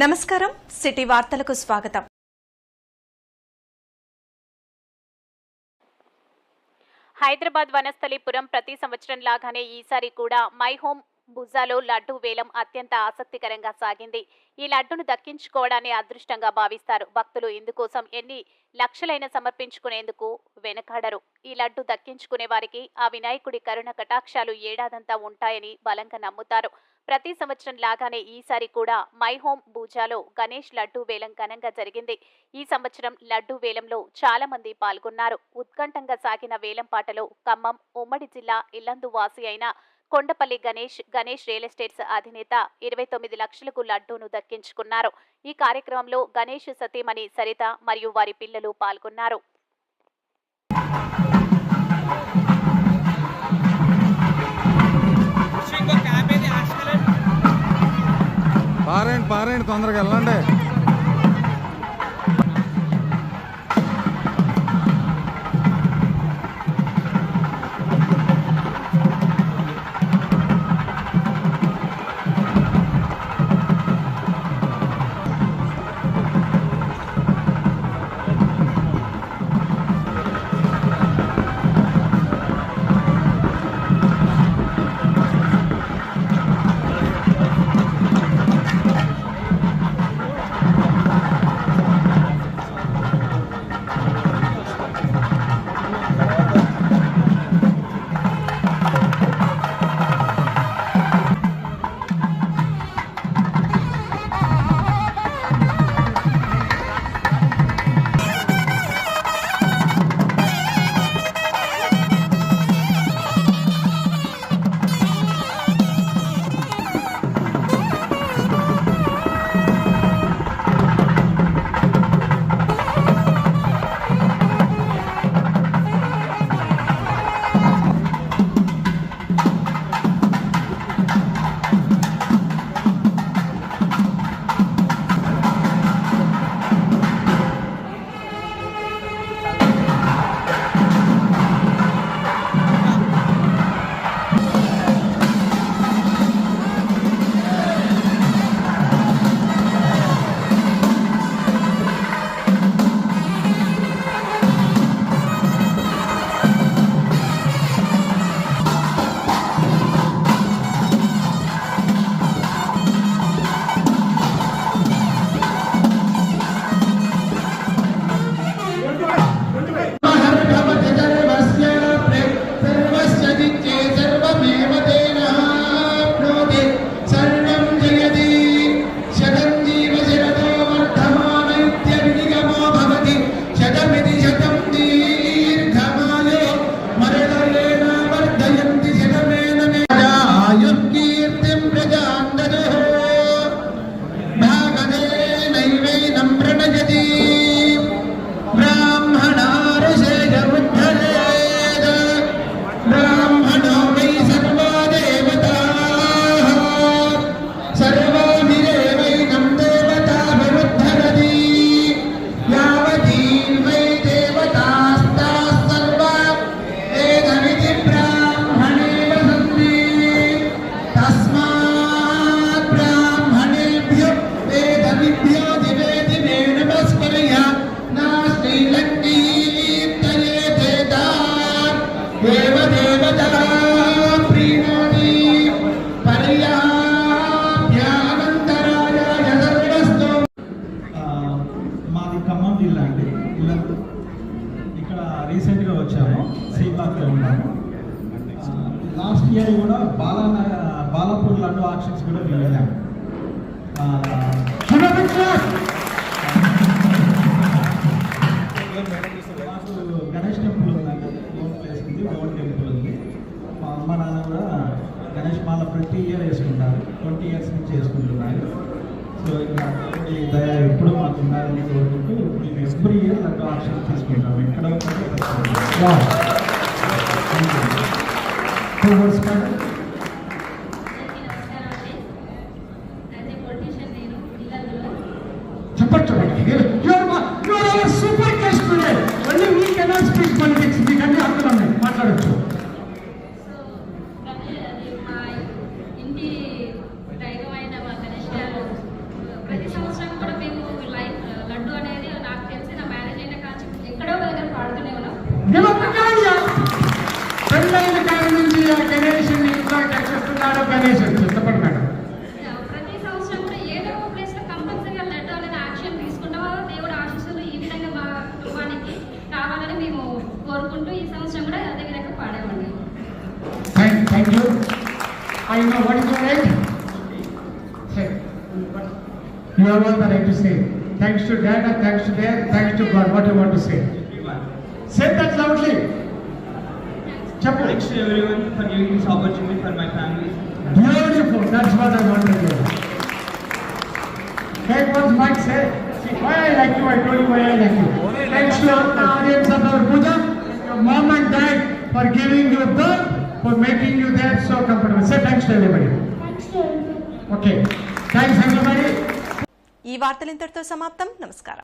నమస్కారం సిటీ వార్తలకు స్వాగతం. హైదరాబాద్ వనస్థలిపురం ప్రతి సంవత్సరం లాగానే ఈసారి కూడా మై హోమ్ భుజాలో లడ్డు వేలం అత్యంత ఆసక్తికరంగా సాగింది. ఈ లడ్డును దక్కించుకోవడాన్ని అదృష్టంగా భావిస్తారు. భక్తులు ఇందుకోసం ఎన్ని లక్షలైన సమర్పించుకునేందుకు వెనకాడరు. ఈ లడ్డు దక్కించుకునే వారికి ఆ వినాయకుడి కరుణ కటాక్షాలు ఏడాదంతా ఉంటాయని బలంగా నమ్ముతారు. ప్రతి సంవత్సరం లాగానే ఈసారి కూడా మై హోమ్ బూజాలో గణేష్ లడ్డు వేలం ఘనంగా జరిగింది. ఈ సంవత్సరం లడ్డూ వేలంలో చాలా మంది పాల్గొన్నారు. ఉత్కంఠంగా సాగిన వేలం పాటలో ఖమ్మం ఉమ్మడి జిల్లా ఇల్లందు వాసి అయిన కొండపల్లి గణేష్ గణేష్ రియల్ ఎస్టేట్స్ అధినేత ఇరవై తొమ్మిది లక్షలకు లడ్డూను దక్కించుకున్నారు. ఈ కార్యక్రమంలో గణేష్ సతీమణి సరిత మరియు వారి పిల్లలు పాల్గొన్నారు. పారేయండి పారేయండి తొందరగా వెళ్ళండి. రీసెంట్గా వచ్చాము సీబాగ్లో ఉన్నాము. లాస్ట్ ఇయర్ కూడా బాలా బాలాపూర్ లడ్డు ఆక్షన్స్ కూడా మేము వెళ్ళాము గణేష్ టెంపుల్ ఉందండి ఓన్ ప్లేస్ ఉంది ఓన్ టెంపుల్ ఉంది. మా అమ్మ నాన్న కూడా గణేష్ మాల ప్రతి ఇయర్ వేసుకుంటారు ట్వంటీ ఇయర్స్ నుంచి వేసుకుంటున్నారు. సో ఇంకా ఈ దయ ఎప్పుడు మాకు ఉండాలని కోరుకుంటూ మేము ఎవ్రీ ఇయర్ లడ్డు ఆప్షన్ తీసుకుంటాం ఎక్కడ టూ వర్డ్స్ మేడం చెప్పండి super guest today only we cannot speak politics అన్ని ఉన్నాయి మాట్లాడచ్చు సో గణేష్ అది మా ఇంటి దైవమైన మా గణేష్ గారు ప్రతి సంవత్సరం పిల్లల కాడ నుంచి ఆ గణేష్ ఇంట్లో రక్షిస్తున్నాడు గణేష్ చెప్పండి మేడం ప్రతి సంవత్సరం కూడా ఏదో ఒక ప్లేస్లో కంపల్సరీగా లడ్డు అనేది యాక్షన్ తీసుకుంటాం దేవుడు ఆశీస్సులు ఈ విధంగా మా కుటుంబానికి కావాలని మేము కోరుకుంటూ ఈ సంవత్సరం కూడా అదే విధంగా thank you. I know what is your right. Say. You have all the right to say. Thanks to dad, and thanks to dad, thanks to God. What you want to say? Say that loudly. Thanks to everyone for giving this opportunity for my family. Beautiful. That's what I want to hear. Take what Mike said. See, why I like you, I told you why I like you. Thanks to all the audience of our puja, your mom and dad for giving you birth, for making you there so comfortable. Say thanks to everybody. Okay. Thanks everybody. ఈ వార్తలు ఇంతటితో సమాప్తం నమస్కారం